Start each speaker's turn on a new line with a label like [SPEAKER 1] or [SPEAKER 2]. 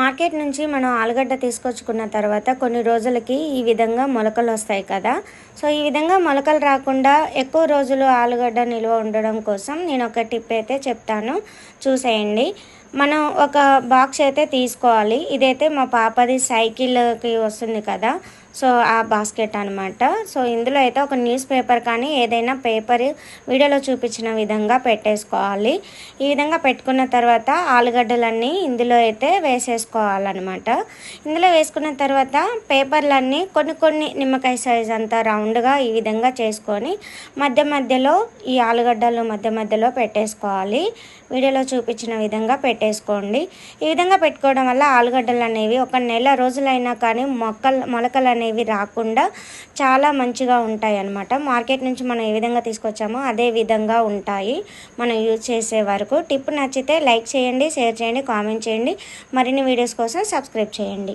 [SPEAKER 1] Market నుంచి మనం ఆలుగడ్డ తీసుకొచ్చుకున్న తర్వాత కొన్ని రోజులకి ఈ విధంగా మొలకలు వస్తాయి కదా. సో ఈ విధంగా మొలకలు రాకుండా ఎక్కువ రోజులు ఆలుగడ్డ నిల్వ ఉండడం కోసం నేను ఒక టిప్ అయితే చెప్తాను. చూసేయండి. మనం ఒక బాక్స్ అయితే తీసుకోవాలి. ఇదైతే మా పాపది సైకిల్కి వస్తుంది కదా. సో ఆ బాస్కెట్ అనమాట సో ఇందులో అయితే ఒక న్యూస్ పేపర్ కానీ ఏదైనా పేపర్ వీడియోలో చూపించిన విధంగా పెట్టేసుకోవాలి. ఈ విధంగా పెట్టుకున్న తర్వాత ఆలుగడ్డలన్నీ ఇందులో అయితే వేసేసుకోవాలన్నమాట. ఇందులో వేసుకున్న తర్వాత పేపర్లన్నీ కొన్ని కొన్ని నిమ్మకాయ సైజ్ అంతా రౌండ్గా ఈ విధంగా చేసుకొని మధ్య మధ్యలో ఈ ఆలుగడ్డలు మధ్య మధ్యలో పెట్టేసుకోవాలి. వీడియోలో చూపించిన విధంగా పెట్టేసుకోండి ఈ విధంగా పెట్టుకోవడం వల్ల ఆలుగడ్డలు అనేవి ఒక నెల రోజులైనా కానీ మొక్కలు మొలకలు అనేవి రాకుండా చాలా మంచిగా ఉంటాయి అన్నమాట మార్కెట్ నుంచి మనం ఏ విధంగా తీసుకొచ్చామో అదే విధంగా ఉంటాయి మనం యూజ్ చేసే వరకు. టిప్ నచ్చితే లైక్ చేయండి షేర్ చేయండి కామెంట్ చేయండి. మరిన్ని వీడియోస్ కోసం సబ్స్క్రైబ్ చేయండి.